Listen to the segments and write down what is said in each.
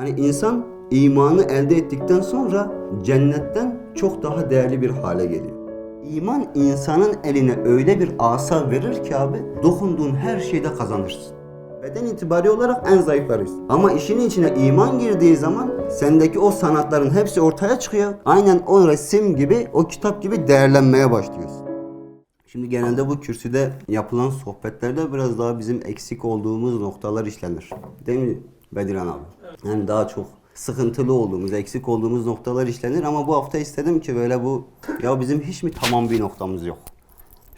Hani insan imanı elde ettikten sonra cennetten çok daha değerli bir hale geliyor. İman insanın eline öyle bir asa verir ki abi dokunduğun her şeyde kazanırsın. Beden itibari olarak en zayıflarız. Ama işin içine iman girdiği zaman sendeki o sanatların hepsi ortaya çıkıyor. Aynen o resim gibi, o kitap gibi değerlenmeye başlıyorsun. Şimdi genelde bu kürsüde yapılan sohbetlerde biraz daha bizim eksik olduğumuz noktalar işlenir. Değil mi Bediran abi? Yani daha çok sıkıntılı olduğumuz, eksik olduğumuz noktalar işlenir ama bu hafta istedim ki böyle bu ya bizim hiç mi tamam bir noktamız yok?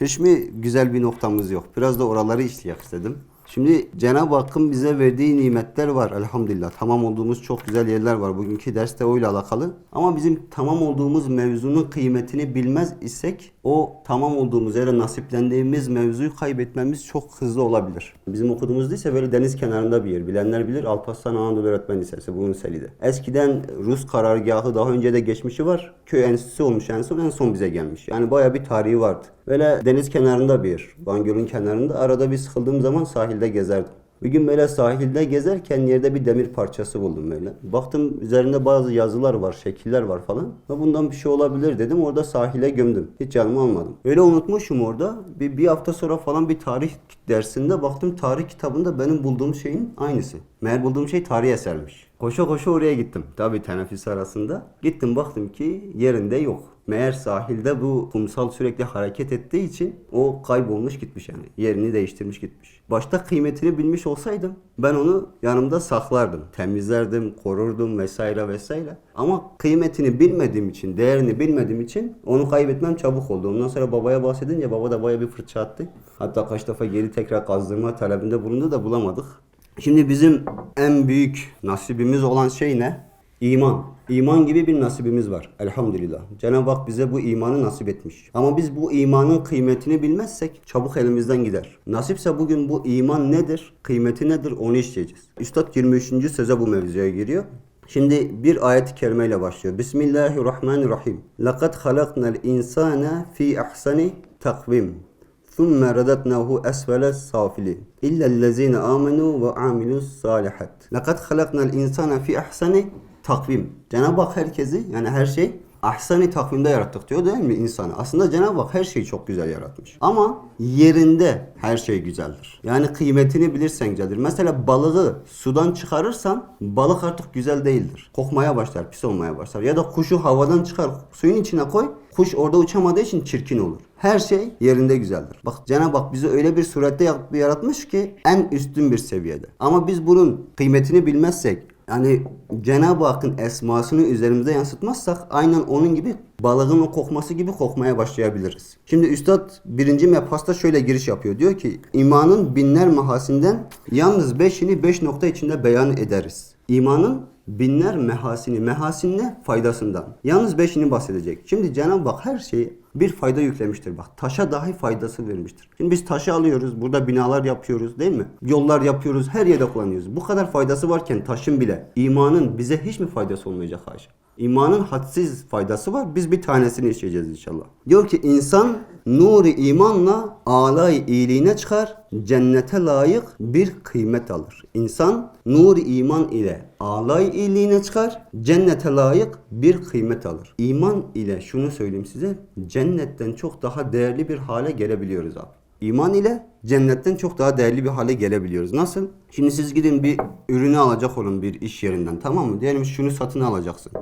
Hiç mi güzel bir noktamız yok? Biraz da oraları işleyek istedim. Şimdi Cenab-ı Hakk'ın bize verdiği nimetler var elhamdülillah. Tamam olduğumuz çok güzel yerler var. Bugünkü ders de oyla alakalı. Ama bizim tamam olduğumuz mevzunun kıymetini bilmez isek o tamam olduğumuz yere nasiplendiğimiz mevzuyu kaybetmemiz çok hızlı olabilir. Bizim okuduğumuz lise böyle deniz kenarında bir yer. Bilenler bilir Alparslan Anadolu Öğretmen Lisesi bunun seride. Eskiden Rus karargahı daha önce de geçmişi var. Köy enstitüsü olmuş en son en son bize gelmiş. Yani baya bir tarihi vardı. Böyle deniz kenarında bir. Van Gölü'nün kenarında. Arada bir sıkıldığım zaman sahilde gezerdim. Bir gün böyle sahilde gezerken yerde bir demir parçası buldum böyle. Baktım üzerinde bazı yazılar var, şekiller var falan. Ve bundan bir şey olabilir dedim. Orada sahile gömdüm. Hiç canımı almadım. Öyle unutmuşum orada. Bir, bir hafta sonra falan bir tarih dersinde baktım tarih kitabında benim bulduğum şeyin aynısı. Meğer bulduğum şey tarih esermiş. Koşa koşa oraya gittim. Tabii teneffüs arasında. Gittim baktım ki yerinde yok. Meğer sahilde bu kumsal sürekli hareket ettiği için o kaybolmuş gitmiş yani. Yerini değiştirmiş gitmiş. Başta kıymetini bilmiş olsaydım ben onu yanımda saklardım. Temizlerdim, korurdum vesaire vesaire. Ama kıymetini bilmediğim için, değerini bilmediğim için onu kaybetmem çabuk oldu. Ondan sonra babaya bahsedince baba da baya bir fırça attı. Hatta kaç defa geri tekrar kazdırma talebinde bulundu da bulamadık. Şimdi bizim en büyük nasibimiz olan şey ne? İman. İman gibi bir nasibimiz var elhamdülillah. Cenab-ı Hak bize bu imanı nasip etmiş. Ama biz bu imanın kıymetini bilmezsek çabuk elimizden gider. Nasipse bugün bu iman nedir, kıymeti nedir onu işleyeceğiz. Üstad 23. söze bu mevzuya giriyor. Şimdi bir ayet-i kerimeyle başlıyor. Bismillahirrahmanirrahim. Laqad halaknal insane fi ahsani takvim. ثُمَّ رَدَدْنَاهُ أَسْفَلَ السَّافِلِينَ اِلَّا الَّذ۪ينَ آمَنُوا وَعَمِلُوا الصَّالِحَاتِ لَقَدْ خَلَقْنَا الْاِنْسَانَ فِي اَحْسَنِ takvim. Cenab-ı Hak herkesi yani her şey ahsani takvimde yarattık diyor değil mi insanı? Aslında Cenab-ı Hak her şeyi çok güzel yaratmış. Ama yerinde her şey güzeldir. Yani kıymetini bilirsen güzeldir. Mesela balığı sudan çıkarırsan balık artık güzel değildir. Kokmaya başlar, pis olmaya başlar. Ya da kuşu havadan çıkar, suyun içine koy. Kuş orada uçamadığı için çirkin olur. Her şey yerinde güzeldir. Bak Cenab-ı Hak bizi öyle bir surette yaratmış ki en üstün bir seviyede. Ama biz bunun kıymetini bilmezsek, yani Cenab-ı Hakk'ın esmasını üzerimize yansıtmazsak aynen onun gibi balığın o kokması gibi kokmaya başlayabiliriz. Şimdi Üstad birinci mebhasta şöyle giriş yapıyor. Diyor ki imanın binler mahasinden yalnız beşini beş nokta içinde beyan ederiz. İmanın binler mehasini, mehasin ne? Faydasından. Yalnız beşini bahsedecek. Şimdi Cenab-ı Hak her şeyi bir fayda yüklemiştir. Bak taşa dahi faydası vermiştir. Şimdi biz taşı alıyoruz. Burada binalar yapıyoruz değil mi? Yollar yapıyoruz. Her yerde kullanıyoruz. Bu kadar faydası varken taşın bile imanın bize hiç mi faydası olmayacak haşa? İmanın hadsiz faydası var. Biz bir tanesini işleyeceğiz inşallah. Diyor ki insan nuri imanla alay iyiliğine çıkar. Cennete layık bir kıymet alır. İnsan nuri iman ile alay iyiliğine çıkar. Cennete layık bir kıymet alır. İman ile şunu söyleyeyim size. Cennetten çok daha değerli bir hale gelebiliyoruz abi. İman ile cennetten çok daha değerli bir hale gelebiliyoruz. Nasıl? Şimdi siz gidin bir ürünü alacak olun bir iş yerinden tamam mı? Diyelim şunu satın alacaksın.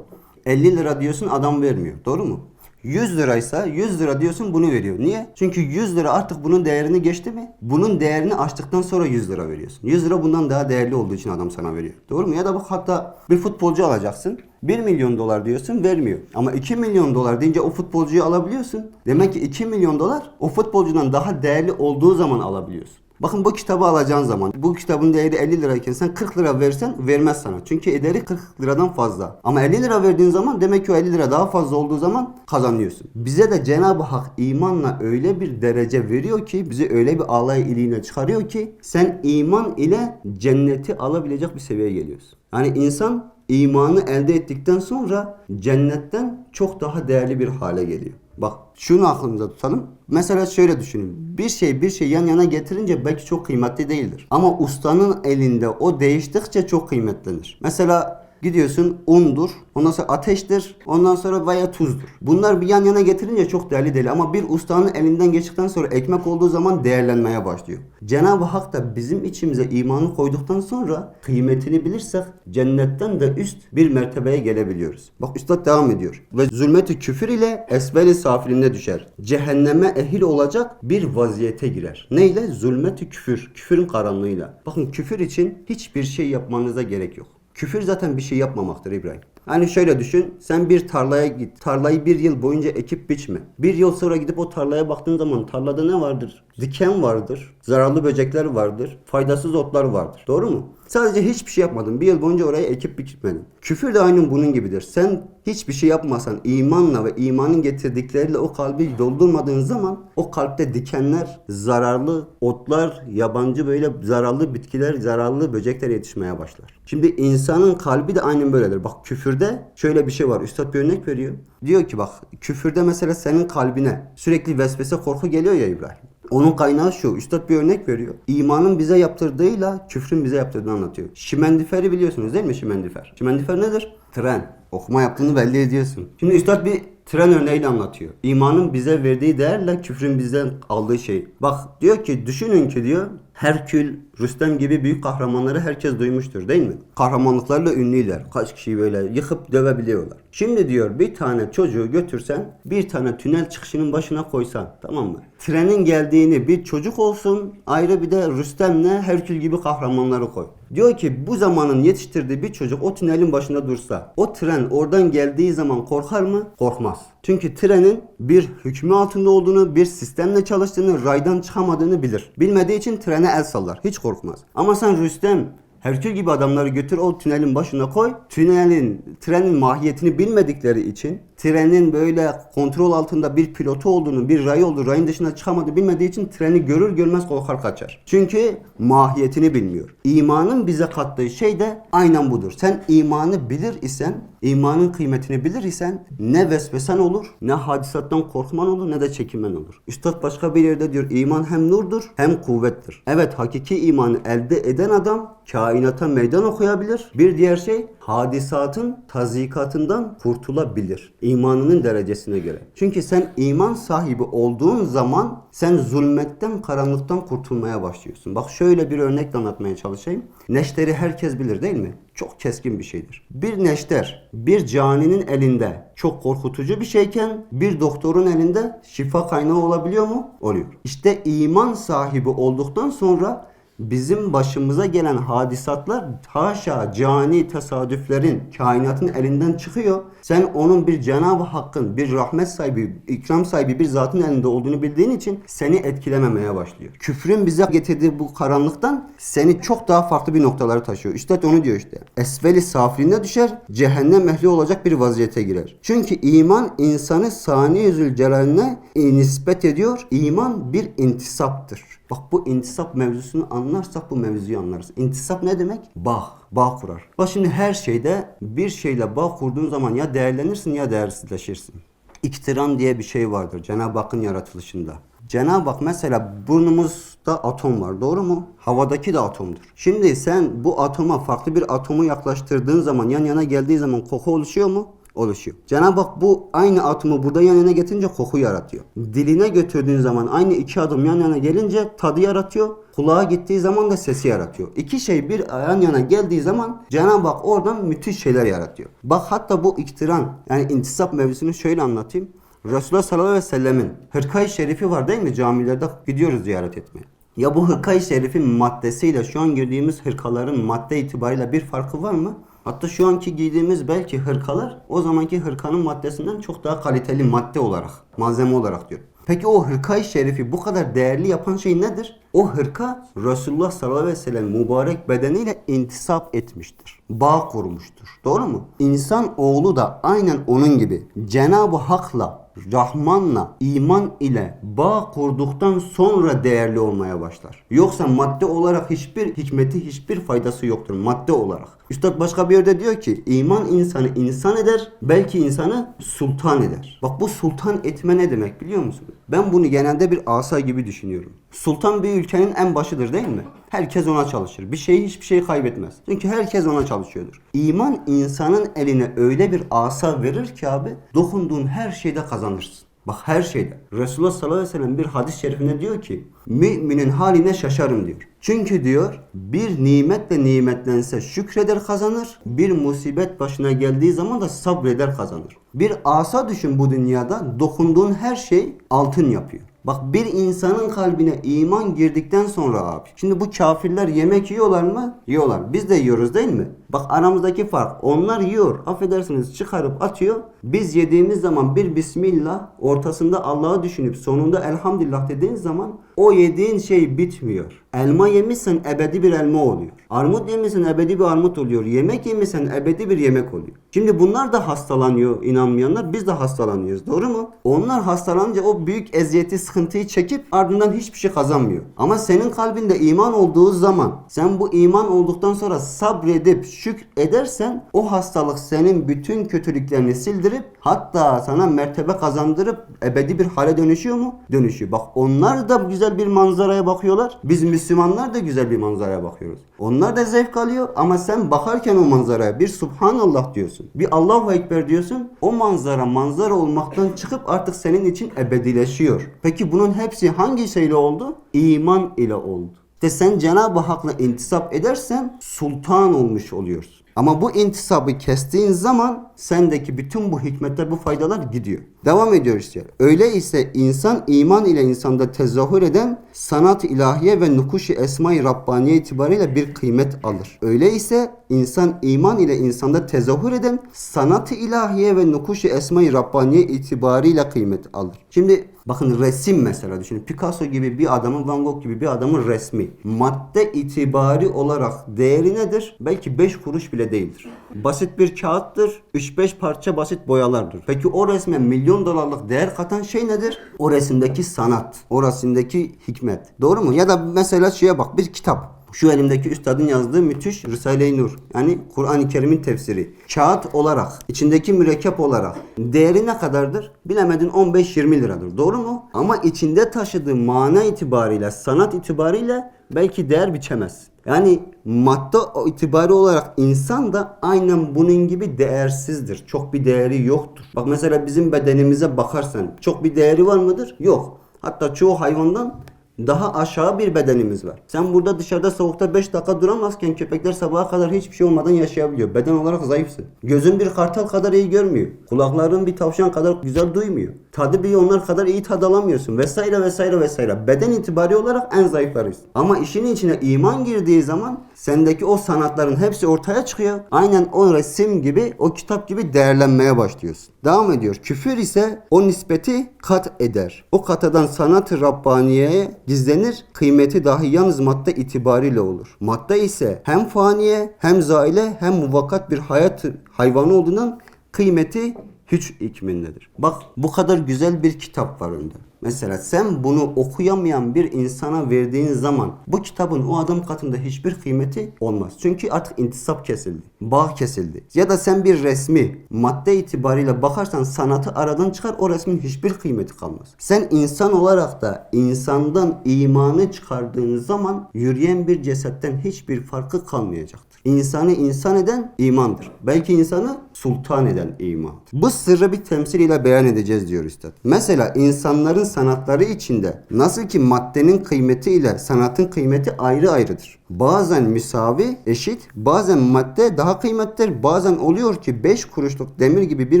50 lira diyorsun adam vermiyor. Doğru mu? 100 liraysa 100 lira diyorsun bunu veriyor. Niye? Çünkü 100 lira artık bunun değerini geçti mi? Bunun değerini açtıktan sonra 100 lira veriyorsun. 100 lira bundan daha değerli olduğu için adam sana veriyor. Doğru mu? Ya da bak hatta bir futbolcu alacaksın. 1 milyon dolar diyorsun vermiyor. Ama 2 milyon dolar deyince o futbolcuyu alabiliyorsun. Demek ki 2 milyon dolar o futbolcudan daha değerli olduğu zaman alabiliyorsun. Bakın bu kitabı alacağın zaman bu kitabın değeri 50 lirayken sen 40 lira versen vermez sana. Çünkü ederi 40 liradan fazla. Ama 50 lira verdiğin zaman demek ki o 50 lira daha fazla olduğu zaman kazanıyorsun. Bize de Cenab-ı Hak imanla öyle bir derece veriyor ki bizi öyle bir alay iliğine çıkarıyor ki sen iman ile cenneti alabilecek bir seviyeye geliyorsun. Yani insan imanı elde ettikten sonra cennetten çok daha değerli bir hale geliyor. Bak şunu aklımıza tutalım. Mesela şöyle düşünün. Bir şey bir şey yan yana getirince belki çok kıymetli değildir. Ama ustanın elinde o değiştikçe çok kıymetlenir. Mesela gidiyorsun undur, ondan sonra ateştir, ondan sonra veya tuzdur. Bunlar bir yan yana getirince çok değerli değil ama bir ustanın elinden geçtikten sonra ekmek olduğu zaman değerlenmeye başlıyor. Cenab-ı Hak da bizim içimize imanı koyduktan sonra kıymetini bilirsek cennetten de üst bir mertebeye gelebiliyoruz. Bak üstad devam ediyor. Ve zulmeti küfür ile esveli safiline düşer. Cehenneme ehil olacak bir vaziyete girer. Neyle? Zulmeti küfür. Küfürün karanlığıyla. Bakın küfür için hiçbir şey yapmanıza gerek yok. Küfür zaten bir şey yapmamaktır İbrahim. Hani şöyle düşün, sen bir tarlaya git. Tarlayı bir yıl boyunca ekip biçme. Bir yıl sonra gidip o tarlaya baktığın zaman tarlada ne vardır? Diken vardır, zararlı böcekler vardır, faydasız otlar vardır. Doğru mu? Sadece hiçbir şey yapmadın. Bir yıl boyunca oraya ekip biçmedin. Küfür de aynen bunun gibidir. Sen hiçbir şey yapmasan imanla ve imanın getirdikleriyle o kalbi doldurmadığın zaman o kalpte dikenler, zararlı otlar, yabancı böyle zararlı bitkiler, zararlı böcekler yetişmeye başlar. Şimdi insanın kalbi de aynen böyledir. Bak küfürde şöyle bir şey var. Üstad bir örnek veriyor. Diyor ki bak küfürde mesela senin kalbine sürekli vesvese korku geliyor ya İbrahim. Onun kaynağı şu. Üstad bir örnek veriyor. İmanın bize yaptırdığıyla küfrün bize yaptırdığını anlatıyor. Şimendiferi biliyorsunuz değil mi şimendifer? Şimendifer nedir? Tren. Okuma yaptığını belli ediyorsun. Şimdi Üstad bir tren örneğiyle anlatıyor. İmanın bize verdiği değerle küfrün bizden aldığı şey. Bak diyor ki düşünün ki diyor Herkül, Rüstem gibi büyük kahramanları herkes duymuştur değil mi? Kahramanlıklarla ünlüler. Kaç kişiyi böyle yıkıp dövebiliyorlar. Şimdi diyor bir tane çocuğu götürsen bir tane tünel çıkışının başına koysan tamam mı? Trenin geldiğini bir çocuk olsun ayrı bir de Rüstem'le Herkül gibi kahramanları koy. Diyor ki bu zamanın yetiştirdiği bir çocuk o tünelin başında dursa o tren oradan geldiği zaman korkar mı? Korkmaz. Çünkü trenin bir hükmü altında olduğunu, bir sistemle çalıştığını, raydan çıkamadığını bilir. Bilmediği için trene el sallar. Hiç korkmaz. Ama sen Rüstem, Herkül gibi adamları götür o tünelin başına koy. Tünelin, trenin mahiyetini bilmedikleri için trenin böyle kontrol altında bir pilotu olduğunu, bir ray olduğu, rayın dışına çıkamadığı bilmediği için treni görür görmez korkar kaçar. Çünkü mahiyetini bilmiyor. İmanın bize kattığı şey de aynen budur. Sen imanı bilir isen, imanın kıymetini bilir isen ne vesvesen olur, ne hadisattan korkman olur, ne de çekinmen olur. Üstad başka bir yerde diyor iman hem nurdur hem kuvvettir. Evet hakiki imanı elde eden adam kainata meydan okuyabilir. Bir diğer şey hadisatın tazikatından kurtulabilir. İmanının derecesine göre. Çünkü sen iman sahibi olduğun zaman sen zulmetten, karanlıktan kurtulmaya başlıyorsun. Bak şöyle bir örnekle anlatmaya çalışayım. Neşteri herkes bilir değil mi? Çok keskin bir şeydir. Bir neşter bir caninin elinde çok korkutucu bir şeyken bir doktorun elinde şifa kaynağı olabiliyor mu? Oluyor. İşte iman sahibi olduktan sonra bizim başımıza gelen hadisatlar haşa cani tesadüflerin kainatın elinden çıkıyor. Sen onun bir Cenab-ı Hakk'ın bir rahmet sahibi, ikram sahibi bir zatın elinde olduğunu bildiğin için seni etkilememeye başlıyor. Küfrün bize getirdiği bu karanlıktan seni çok daha farklı bir noktalara taşıyor. İşte onu diyor işte. Esveli safiliğine düşer, cehennem ehli olacak bir vaziyete girer. Çünkü iman insanı sani yüzül celaline nispet ediyor. İman bir intisaptır. Bak bu intisap mevzusunu anlarsak bu mevzuyu anlarız. İntisap ne demek? Bağ. Bağ kurar. Bak şimdi her şeyde bir şeyle bağ kurduğun zaman ya değerlenirsin ya değersizleşirsin. İktiran diye bir şey vardır Cenab-ı Hakk'ın yaratılışında. Cenab-ı Hak mesela burnumuzda atom var doğru mu? Havadaki de atomdur. Şimdi sen bu atoma farklı bir atomu yaklaştırdığın zaman yan yana geldiği zaman koku oluşuyor mu? Oluşuyor. Cenab-ı Hak bu aynı atomu burada yan yana getirince koku yaratıyor. Diline götürdüğün zaman aynı iki adım yan yana gelince tadı yaratıyor. Kulağa gittiği zaman da sesi yaratıyor. İki şey bir yan yana geldiği zaman Cenab-ı Hak oradan müthiş şeyler yaratıyor. Bak hatta bu iktiran yani intisap mevzusunu şöyle anlatayım. Resulullah sallallahu aleyhi ve sellemin hırkayı şerifi var değil mi? Camilerde gidiyoruz ziyaret etmeye. Ya bu hırkayı şerifin maddesiyle şu an girdiğimiz hırkaların madde itibariyle bir farkı var mı? Hatta şu anki giydiğimiz belki hırkalar o zamanki hırkanın maddesinden çok daha kaliteli madde olarak, malzeme olarak diyor. Peki o hırkayı şerifi bu kadar değerli yapan şey nedir? O hırka Resulullah sallallahu aleyhi ve sellem mübarek bedeniyle intisap etmiştir. Bağ kurmuştur. Doğru mu? İnsan oğlu da aynen onun gibi Cenab-ı Hak'la Rahman'la iman ile bağ kurduktan sonra değerli olmaya başlar. Yoksa madde olarak hiçbir hikmeti, hiçbir faydası yoktur madde olarak. Üstad başka bir yerde diyor ki iman insanı insan eder, belki insanı sultan eder. Bak bu sultan etme ne demek biliyor musun? Ben bunu genelde bir asa gibi düşünüyorum. Sultan bir ülkenin en başıdır değil mi? Herkes ona çalışır. Bir şey hiçbir şey kaybetmez. Çünkü herkes ona çalışıyordur. İman insanın eline öyle bir asa verir ki abi dokunduğun her şeyde kazanırsın. Bak her şeyde. Resulullah sallallahu aleyhi ve sellem bir hadis-i şerifinde diyor ki müminin haline şaşarım diyor. Çünkü diyor bir nimetle nimetlense şükreder kazanır. Bir musibet başına geldiği zaman da sabreder kazanır. Bir asa düşün bu dünyada dokunduğun her şey altın yapıyor. Bak bir insanın kalbine iman girdikten sonra abi. Şimdi bu kafirler yemek yiyorlar mı? Yiyorlar. Biz de yiyoruz değil mi? Bak aramızdaki fark. Onlar yiyor. Affedersiniz çıkarıp atıyor. Biz yediğimiz zaman bir bismillah ortasında Allah'ı düşünüp sonunda elhamdülillah dediğin zaman o yediğin şey bitmiyor. Elma yemişsen ebedi bir elma oluyor. Armut yemişsen ebedi bir armut oluyor. Yemek yemişsen ebedi bir yemek oluyor. Şimdi bunlar da hastalanıyor inanmayanlar. Biz de hastalanıyoruz. Doğru mu? Onlar hastalanınca o büyük eziyeti, sıkıntıyı çekip ardından hiçbir şey kazanmıyor. Ama senin kalbinde iman olduğu zaman sen bu iman olduktan sonra sabredip şükür edersen o hastalık senin bütün kötülüklerini sildirip hatta sana mertebe kazandırıp ebedi bir hale dönüşüyor mu? Dönüşüyor. Bak onlar da güzel bir manzaraya bakıyorlar. Biz Müslümanlar da güzel bir manzaraya bakıyoruz. Onlar da zevk alıyor ama sen bakarken o manzaraya bir Subhanallah diyorsun. Bir Allahu Ekber diyorsun. O manzara manzara olmaktan çıkıp artık senin için ebedileşiyor. Peki bunun hepsi hangi şeyle oldu? İman ile oldu. De sen Cenab-ı Hak'la intisap edersen sultan olmuş oluyorsun. Ama bu intisabı kestiğin zaman sendeki bütün bu hikmetler, bu faydalar gidiyor. Devam ediyoruz işte. Öyleyse insan iman ile insanda tezahür eden sanat ilahiye ve nukuş-i esma-i Rabbaniye itibariyle bir kıymet alır. Öyleyse insan iman ile insanda tezahür eden sanat ilahiye ve nukuş-i esma-i Rabbaniye itibariyle kıymet alır. Şimdi bakın resim mesela düşünün. Picasso gibi bir adamın, Van Gogh gibi bir adamın resmi. Madde itibari olarak değeri nedir? Belki 5 kuruş bile değildir. Basit bir kağıttır. 3-5 parça basit boyalardır. Peki o resme milyon dolarlık değer katan şey nedir? O resimdeki sanat. O resimdeki hikmet. Doğru mu? Ya da mesela şeye bak bir kitap. Şu elimdeki üstadın yazdığı müthiş Risale-i Nur. Yani Kur'an-ı Kerim'in tefsiri. Kağıt olarak, içindeki mürekkep olarak değeri ne kadardır? Bilemedin 15-20 liradır. Doğru mu? Ama içinde taşıdığı mana itibariyle, sanat itibariyle belki değer biçemez. Yani madde itibari olarak insan da aynen bunun gibi değersizdir. Çok bir değeri yoktur. Bak mesela bizim bedenimize bakarsan çok bir değeri var mıdır? Yok. Hatta çoğu hayvandan daha aşağı bir bedenimiz var. Sen burada dışarıda soğukta 5 dakika duramazken köpekler sabaha kadar hiçbir şey olmadan yaşayabiliyor. Beden olarak zayıfsın. Gözün bir kartal kadar iyi görmüyor. Kulakların bir tavşan kadar güzel duymuyor. Tadı bir onlar kadar iyi tad alamıyorsun. Vesaire vesaire vesaire. Beden itibari olarak en zayıflarız. Ama işin içine iman girdiği zaman sendeki o sanatların hepsi ortaya çıkıyor. Aynen o resim gibi, o kitap gibi değerlenmeye başlıyorsun. Devam ediyor. Küfür ise o nispeti kat eder. O katadan sanat-ı Rabbaniye'ye gizlenir. Kıymeti dahi yalnız madde itibariyle olur. Madde ise hem faniye hem zaile hem muvakkat bir hayat hayvanı olduğundan kıymeti hiç ikmindedir. Bak bu kadar güzel bir kitap var önünde. Mesela sen bunu okuyamayan bir insana verdiğin zaman bu kitabın o adam katında hiçbir kıymeti olmaz. Çünkü artık intisap kesildi. Bağ kesildi. Ya da sen bir resmi madde itibariyle bakarsan sanatı aradan çıkar o resmin hiçbir kıymeti kalmaz. Sen insan olarak da insandan imanı çıkardığın zaman yürüyen bir cesetten hiçbir farkı kalmayacaktır. İnsanı insan eden imandır. Belki insanı sultan eden imandır. Bu sırrı bir temsil ile beyan edeceğiz diyor üstad. Mesela insanların sanatları içinde nasıl ki maddenin kıymeti ile sanatın kıymeti ayrı ayrıdır. Bazen müsavi, eşit, bazen madde daha kıymetlidir. Bazen oluyor ki 5 kuruşluk demir gibi bir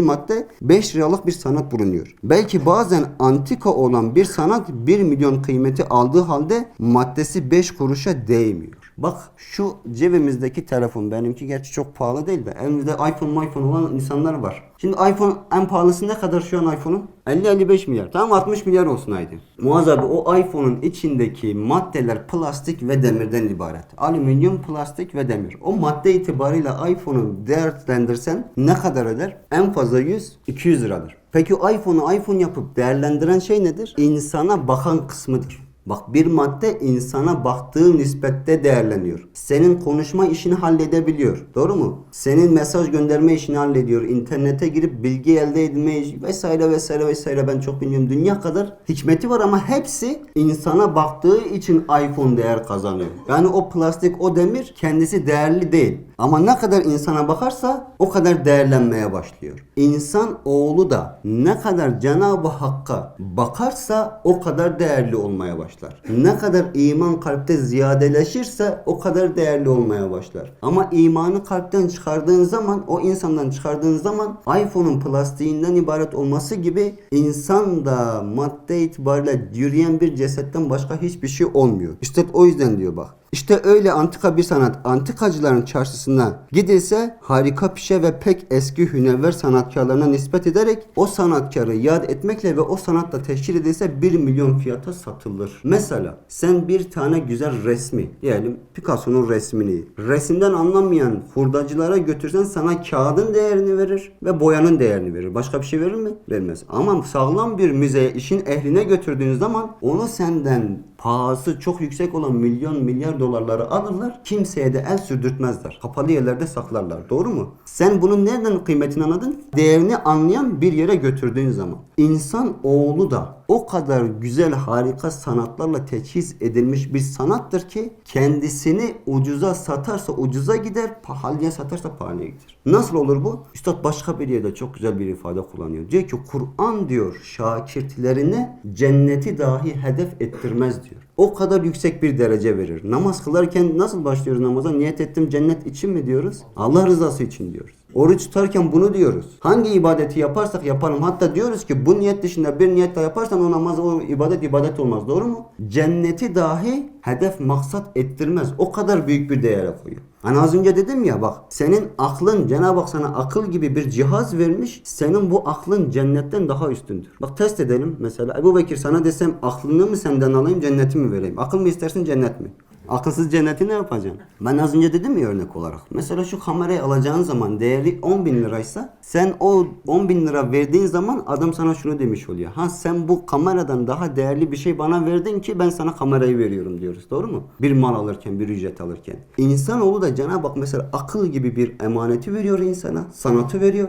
madde 5 liralık bir sanat bulunuyor. Belki bazen antika olan bir sanat 1 milyon kıymeti aldığı halde maddesi 5 kuruşa değmiyor. Bak şu cebimizdeki telefon benimki gerçi çok pahalı değil de elimizde iPhone iPhone olan insanlar var. Şimdi iPhone en pahalısı ne kadar şu an iPhone'un? 50-55 milyar. Tamam 60 milyar olsun haydi. Muaz abi o iPhone'un içindeki maddeler plastik ve demirden ibaret. Alüminyum, plastik ve demir. O madde itibariyle iPhone'u değerlendirsen ne kadar eder? En fazla 100-200 liradır. Peki iPhone'u iPhone yapıp değerlendiren şey nedir? İnsana bakan kısmıdır. Bak bir madde insana baktığı nispette değerleniyor. Senin konuşma işini halledebiliyor. Doğru mu? Senin mesaj gönderme işini hallediyor. İnternete girip bilgi elde işi vesaire vesaire vesaire ben çok bilmiyorum. Dünya kadar hikmeti var ama hepsi insana baktığı için iPhone değer kazanıyor. Yani o plastik, o demir kendisi değerli değil. Ama ne kadar insana bakarsa o kadar değerlenmeye başlıyor. İnsan oğlu da ne kadar Cenab-ı Hakk'a bakarsa o kadar değerli olmaya başlar. Ne kadar iman kalpte ziyadeleşirse o kadar değerli olmaya başlar. Ama imanı kalpten çıkardığın zaman, o insandan çıkardığın zaman iPhone'un plastiğinden ibaret olması gibi insan da madde itibariyle yürüyen bir cesetten başka hiçbir şey olmuyor. İşte o yüzden diyor bak. İşte öyle antika bir sanat antikacıların çarşısına gidilse harika pişe ve pek eski hünevver sanatkarlarına nispet ederek o sanatkarı yad etmekle ve o sanatla teşkil edilse 1 milyon fiyata satılır. Mesela sen bir tane güzel resmi diyelim Picasso'nun resmini resimden anlamayan hurdacılara götürsen sana kağıdın değerini verir ve boyanın değerini verir. Başka bir şey verir mi? Vermez. Ama sağlam bir müzeye işin ehline götürdüğün zaman onu senden pahası çok yüksek olan milyon milyar dolarları alırlar. Kimseye de el sürdürtmezler. Kapalı yerlerde saklarlar. Doğru mu? Sen bunun nereden kıymetini anladın? Değerini anlayan bir yere götürdüğün zaman. İnsan oğlu da o kadar güzel harika sanatlarla teçhiz edilmiş bir sanattır ki kendisini ucuza satarsa ucuza gider, pahalıya satarsa pahalıya gider. Nasıl olur bu? Üstad başka bir yerde çok güzel bir ifade kullanıyor. Diyor ki Kur'an diyor şakirtlerine cenneti dahi hedef ettirmez diyor. O kadar yüksek bir derece verir. Namaz kılarken nasıl başlıyoruz namaza? Niyet ettim cennet için mi diyoruz? Allah rızası için diyoruz. Oruç tutarken bunu diyoruz. Hangi ibadeti yaparsak yapalım. Hatta diyoruz ki bu niyet dışında bir niyet daha yaparsan o namaz, o ibadet ibadet olmaz. Doğru mu? Cenneti dahi hedef maksat ettirmez. O kadar büyük bir değere koyuyor. Hani az önce dedim ya bak senin aklın Cenab-ı Hak sana akıl gibi bir cihaz vermiş. Senin bu aklın cennetten daha üstündür. Bak test edelim mesela Ebu Bekir sana desem aklını mı senden alayım cenneti mi vereyim? Akıl mı istersin cennet mi? Akılsız cenneti ne yapacaksın? Ben az önce dedim ya örnek olarak. Mesela şu kamerayı alacağın zaman değeri 10 bin liraysa sen o 10 bin lira verdiğin zaman adam sana şunu demiş oluyor. Ha sen bu kameradan daha değerli bir şey bana verdin ki ben sana kamerayı veriyorum diyoruz. Doğru mu? Bir mal alırken, bir ücret alırken. İnsanoğlu da Cenab-ı Hak mesela akıl gibi bir emaneti veriyor insana. Sanatı veriyor.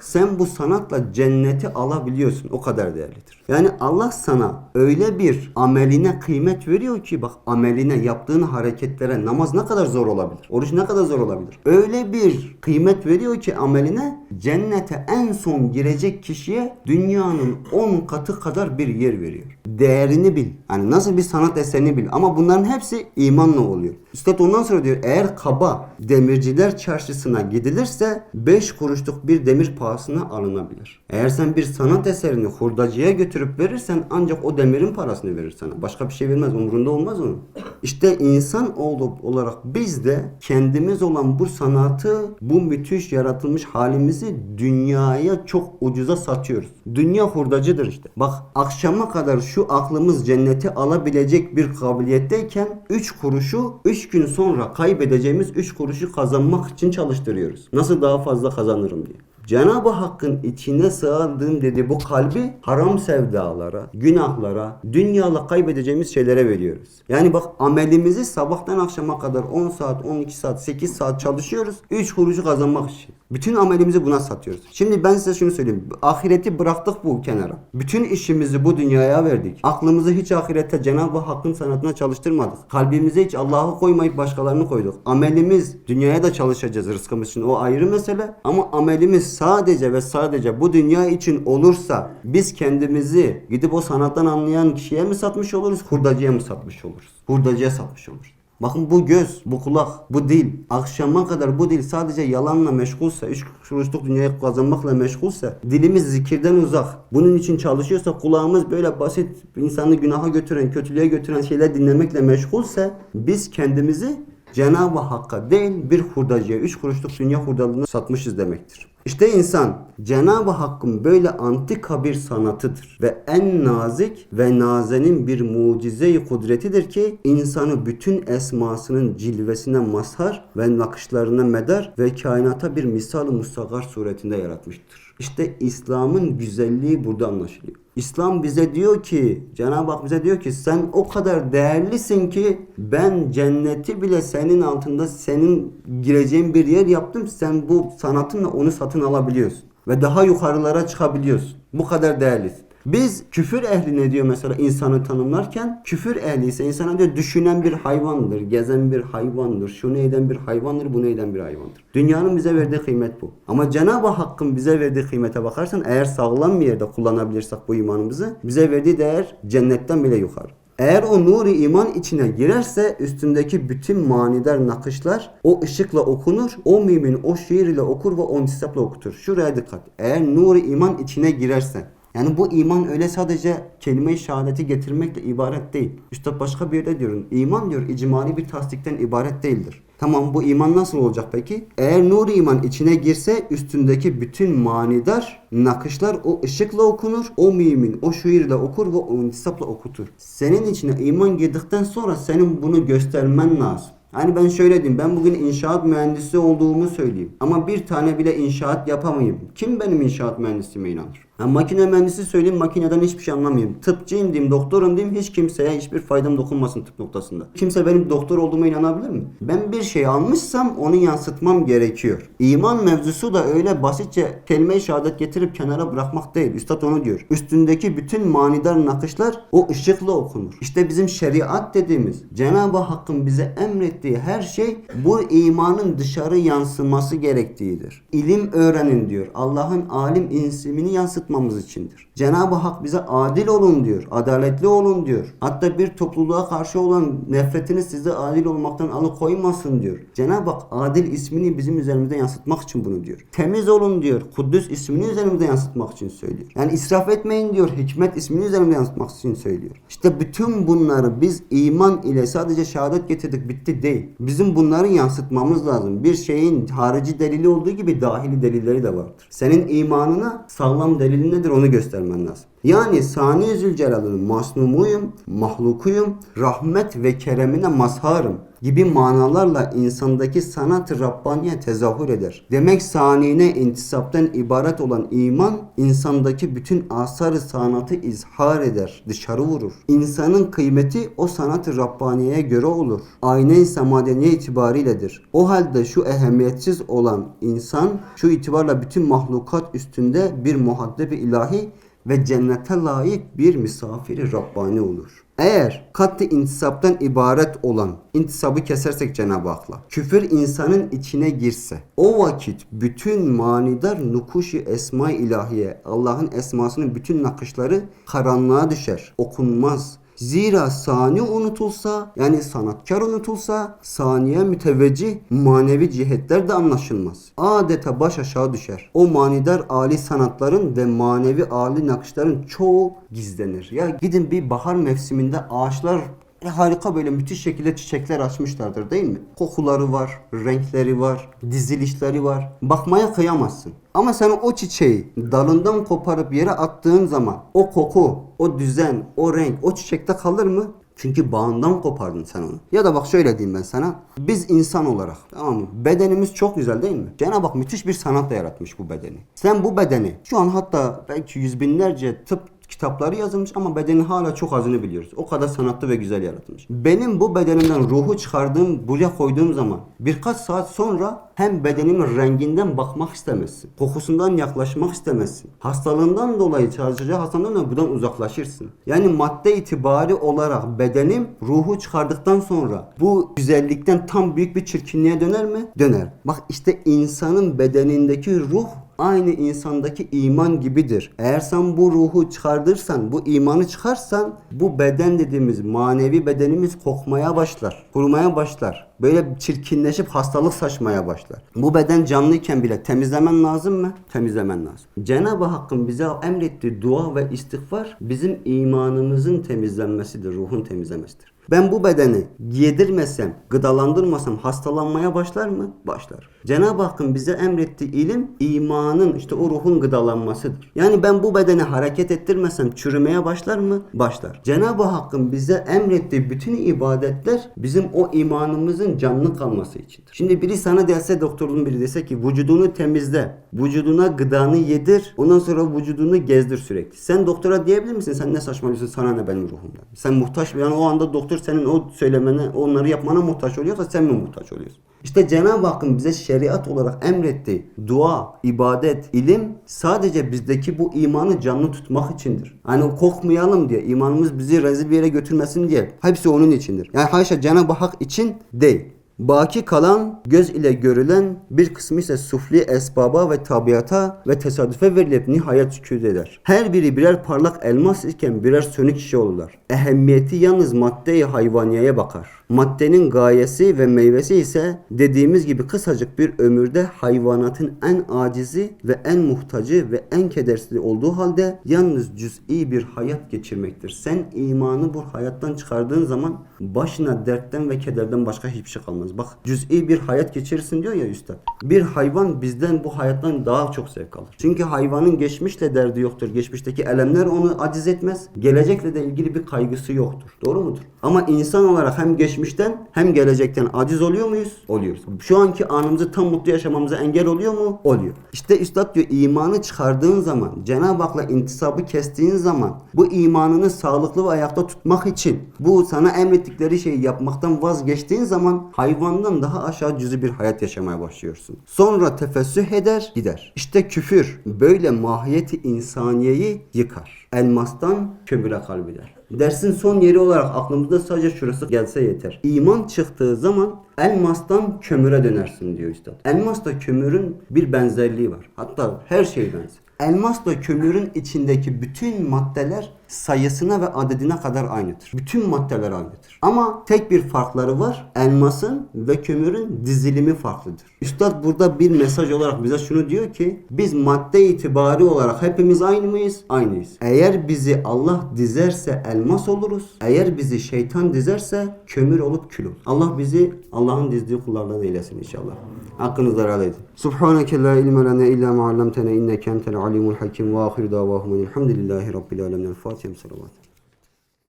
Sen bu sanatla cenneti alabiliyorsun. O kadar değerlidir. Yani Allah sana öyle bir ameline kıymet veriyor ki bak ameline yaptığın hareketlere namaz ne kadar zor olabilir? Oruç ne kadar zor olabilir? Öyle bir kıymet veriyor ki ameline cennete en son girecek kişiye dünyanın 10 katı kadar bir yer veriyor. Değerini bil. Yani nasıl bir sanat eserini bil. Ama bunların hepsi imanla oluyor. Üstad ondan sonra diyor eğer kaba demirciler çarşısına gidilirse 5 kuruşluk bir demir pahasına alınabilir. Eğer sen bir sanat eserini hurdacıya götürüp verirsen ancak o demirin parasını verir sana. Başka bir şey vermez. Umurunda olmaz onun. İşte insan olup olarak biz de kendimiz olan bu sanatı, bu müthiş yaratılmış halimizi dünyaya çok ucuza satıyoruz. Dünya hurdacıdır işte. Bak akşama kadar şu aklımız cenneti alabilecek bir kabiliyetteyken 3 kuruşu 3 gün sonra kaybedeceğimiz 3 kuruşu kazanmak için çalıştırıyoruz. Nasıl daha fazla kazanırım diye. Cenab-ı Hakk'ın içine sığındığım dedi bu kalbi haram sevdalara, günahlara, dünyala kaybedeceğimiz şeylere veriyoruz. Yani bak amelimizi sabahtan akşama kadar 10 saat, 12 saat, 8 saat çalışıyoruz. 3 kuruşu kazanmak için. Bütün amelimizi buna satıyoruz. Şimdi ben size şunu söyleyeyim. Ahireti bıraktık bu kenara. Bütün işimizi bu dünyaya verdik. Aklımızı hiç ahirette Cenab-ı Hakk'ın sanatına çalıştırmadık. Kalbimize hiç Allah'ı koymayıp başkalarını koyduk. Amelimiz dünyaya da çalışacağız rızkımız için. O ayrı mesele. Ama amelimiz sadece ve sadece bu dünya için olursa biz kendimizi gidip o sanattan anlayan kişiye mi satmış oluruz, hurdacıya mı satmış oluruz? Hurdacıya satmış oluruz. Bakın bu göz, bu kulak, bu dil. Akşama kadar bu dil sadece yalanla meşgulse, üç kuruşluk dünyayı kazanmakla meşgulse, dilimiz zikirden uzak. Bunun için çalışıyorsa kulağımız böyle basit insanı günaha götüren, kötülüğe götüren şeyler dinlemekle meşgulse biz kendimizi Cenab-ı Hakk'a değil bir hurdacıya, üç kuruşluk dünya hurdalığına satmışız demektir. İşte insan Cenab-ı Hakk'ın böyle antika bir sanatıdır ve en nazik ve nazenin bir mucize-i kudretidir ki insanı bütün esmasının cilvesine mazhar ve nakışlarına medar ve kainata bir misal-ı musagar suretinde yaratmıştır. İşte İslam'ın güzelliği burada anlaşılıyor. İslam bize diyor ki, Cenab-ı Hak bize diyor ki sen o kadar değerlisin ki ben cenneti bile senin altında senin gireceğin bir yer yaptım. Sen bu sanatınla onu satın alabiliyorsun. Ve daha yukarılara çıkabiliyorsun. Bu kadar değerlisin. Biz küfür ehline diyor mesela insanı tanımlarken küfür ehli ise insana diyor düşünen bir hayvandır, gezen bir hayvandır, şunu eden bir hayvandır, bunu eden bir hayvandır. Dünyanın bize verdiği kıymet bu. Ama Cenab-ı Hakk'ın bize verdiği kıymete bakarsan eğer sağlam bir yerde kullanabilirsek bu imanımızı bize verdiği değer cennetten bile yukarı. Eğer o nuri iman içine girerse üstündeki bütün manidar nakışlar o ışıkla okunur, o mimin o şiir ile okur ve o intisapla okutur. Şuraya dikkat. Eğer nuri iman içine girerse yani bu iman öyle sadece kelime-i şehadeti getirmekle ibaret değil. Üstad başka bir yerde diyor. İman diyor icmali bir tasdikten ibaret değildir. Tamam bu iman nasıl olacak peki? Eğer nuri iman içine girse üstündeki bütün manidar nakışlar o ışıkla okunur. O mimin o şiirle okur ve o intisapla okutur. Senin içine iman girdikten sonra senin bunu göstermen lazım. Hani ben şöyle diyeyim ben bugün inşaat mühendisi olduğumu söyleyeyim. Ama bir tane bile inşaat yapamayayım. Kim benim inşaat mühendisime inanır? Ha, makine mühendisi söyleyeyim makineden hiçbir şey anlamayayım. Tıpçıyım diyeyim, doktorum diyeyim hiç kimseye hiçbir faydam dokunmasın tıp noktasında. Kimse benim doktor olduğuma inanabilir mi? Ben bir şey almışsam onu yansıtmam gerekiyor. İman mevzusu da öyle basitçe kelime-i şehadet getirip kenara bırakmak değil. Üstad onu diyor. Üstündeki bütün manidar nakışlar o ışıkla okunur. İşte bizim şeriat dediğimiz Cenab-ı Hakk'ın bize emrettiği her şey bu imanın dışarı yansıması gerektiğidir. İlim öğrenin diyor. Allah'ın alim insimini yansıtmamız içindir. Cenab-ı Hak bize adil olun diyor. Adaletli olun diyor. Hatta bir topluluğa karşı olan nefretini sizi adil olmaktan alıkoymasın diyor. Cenab-ı Hak adil ismini bizim üzerimizde yansıtmak için bunu diyor. Temiz olun diyor. Kuddüs ismini üzerimizde yansıtmak için söylüyor. Yani israf etmeyin diyor. Hikmet ismini üzerimizde yansıtmak için söylüyor. İşte bütün bunları biz iman ile sadece şehadet getirdik bitti değil. Bizim bunları yansıtmamız lazım. Bir şeyin harici delili olduğu gibi dahili delilleri de vardır. Senin imanına sağlam delili nedir onu göstermen lazım. Yani Sani Zülcelal'ın masnumuyum, mahlukuyum, rahmet ve keremine mazharım gibi manalarla insandaki sanat-ı Rabbaniye tezahür eder. Demek sanine intisaptan ibaret olan iman insandaki bütün asar-ı sanatı izhar eder, dışarı vurur. İnsanın kıymeti o sanat-ı Rabbaniye'ye göre olur. Aynen samadeniye itibariyledir. O halde şu ehemmiyetsiz olan insan şu itibarla bütün mahlukat üstünde bir muhaddeb-i ilahi ve cennete layık bir misafiri Rabbani olur. Eğer katı intisaptan ibaret olan intisabı kesersek Cenab-ı Hak'la küfür insanın içine girse o vakit bütün manidar nukuşu esma ilahiye Allah'ın esmasının bütün nakışları karanlığa düşer. Okunmaz. Zira sani unutulsa yani sanatkar unutulsa saniye müteveccih manevi cihetler de anlaşılmaz. Adeta baş aşağı düşer. O manidar ali sanatların ve manevi ali nakışların çoğu gizlenir. Ya gidin bir bahar mevsiminde ağaçlar harika böyle müthiş şekilde çiçekler açmışlardır değil mi? Kokuları var, renkleri var, dizilişleri var. Bakmaya kıyamazsın. Ama sen o çiçeği dalından koparıp yere attığın zaman o koku, o düzen, o renk, o çiçekte kalır mı? Çünkü bağından kopardın sen onu. Ya da bak şöyle diyeyim ben sana. Biz insan olarak tamam mı? Bedenimiz çok güzel değil mi? Cenab-ı Hak müthiş bir sanatla yaratmış bu bedeni. Sen bu bedeni şu an hatta belki yüz binlerce tıp kitapları yazılmış ama bedenin hala çok azını biliyoruz. O kadar sanatlı ve güzel yaratılmış. Benim bu bedenimden ruhu çıkardığım, buraya koyduğum zaman birkaç saat sonra hem bedenimin renginden bakmak istemezsin. Kokusundan yaklaşmak istemezsin. Hastalığından dolayı çalışacağı hastalığından dolayı buradan uzaklaşırsın. Yani madde itibari olarak bedenim ruhu çıkardıktan sonra bu güzellikten tam büyük bir çirkinliğe döner mi? Döner. Bak işte insanın bedenindeki ruh aynı insandaki iman gibidir. Eğer sen bu ruhu çıkardırsan, bu imanı çıkarsan bu beden dediğimiz manevi bedenimiz kokmaya başlar, kurumaya başlar. Böyle çirkinleşip hastalık saçmaya başlar. Bu beden canlıyken bile temizlemen lazım mı? Temizlemen lazım. Cenab-ı Hakk'ın bize emrettiği dua ve istiğfar bizim imanımızın temizlenmesidir, ruhun temizlemesidir. Ben bu bedeni yedirmesem, gıdalandırmasam hastalanmaya başlar mı? Başlar. Cenab-ı Hakk'ın bize emrettiği ilim imanın işte o ruhun gıdalanmasıdır. Yani ben bu bedeni hareket ettirmesem çürümeye başlar mı? Başlar. Cenab-ı Hakk'ın bize emrettiği bütün ibadetler bizim o imanımızın canlı kalması içindir. Şimdi biri sana dese doktorun biri dese ki vücudunu temizle, vücuduna gıdanı yedir, ondan sonra vücudunu gezdir sürekli. Sen doktora diyebilir misin? Sen ne saçmalıyorsun? Sana ne benim ruhumdan? Sen muhtaç yani o anda doktor senin o söylemene, onları yapmana muhtaç oluyorsa sen mi muhtaç oluyorsun? İşte Cenab-ı Hakk'ın bize şeriat olarak emrettiği dua, ibadet, ilim sadece bizdeki bu imanı canlı tutmak içindir. Hani korkmayalım diye, imanımız bizi rezil bir yere götürmesin diye. Hepsi onun içindir. Yani haşa Cenab-ı Hak için değil. Baki kalan göz ile görülen bir kısmı ise sufli esbaba ve tabiata ve tesadüfe verilip nihayet sükût eder. Her biri birer parlak elmas iken birer sönük şişe olurlar. Ehemmiyeti yalnız madde-i hayvaniyeye bakar. Maddenin gayesi ve meyvesi ise dediğimiz gibi kısacık bir ömürde hayvanatın en acizi ve en muhtacı ve en kedersiz olduğu halde yalnız cüz'i bir hayat geçirmektir. Sen imanı bu hayattan çıkardığın zaman başına dertten ve kederden başka hiçbir şey kalmaz. Bak cüz'i bir hayat geçirirsin diyor ya üstad. Bir hayvan bizden bu hayattan daha çok zevk alır. Çünkü hayvanın geçmişle derdi yoktur. Geçmişteki elemler onu aciz etmez. Gelecekle de ilgili bir kaygısı yoktur. Doğru mudur? Ama insan olarak hem geçmişten hem gelecekten aciz oluyor muyuz? Oluyoruz. Şu anki anımızı tam mutlu yaşamamıza engel oluyor mu? Oluyor. İşte üstad diyor imanı çıkardığın zaman, Cenab-ı Hak'la intisabı kestiğin zaman bu imanını sağlıklı ve ayakta tutmak için bu sana emrettikleri şeyi yapmaktan vazgeçtiğin zaman hayvandan daha aşağı cüzü bir hayat yaşamaya başlıyorsun. Sonra tefessüh eder gider. İşte küfür böyle mahiyeti insaniyeyi yıkar. Elmastan kömüre kalbider. Dersin son yeri olarak aklımızda sadece şurası gelse yeter. İman çıktığı zaman elmastan kömüre dönersin diyor üstad. Elmasla kömürün bir benzerliği var. Hatta her şey benzer. Elmasla kömürün içindeki bütün maddeler sayısına ve adedine kadar aynıdır. Bütün maddeler aynıdır. Ama tek bir farkları var. Elmasın ve kömürün dizilimi farklıdır. Üstad burada bir mesaj olarak bize şunu diyor ki biz madde itibari olarak hepimiz aynı mıyız? Aynıyız. Eğer bizi Allah dizerse elmas oluruz. Eğer bizi şeytan dizerse kömür olup kül olur. Allah bizi Allah'ın dizdiği kullardan eylesin inşallah. Hakkınızda helal edin. Subhaneke la ilme lana illa ma allamtena inneke entel alimul hakim ve ahir davahum elhamdülillahi rabbil alemin. El Fatiha. ቴምስ ነው ማለት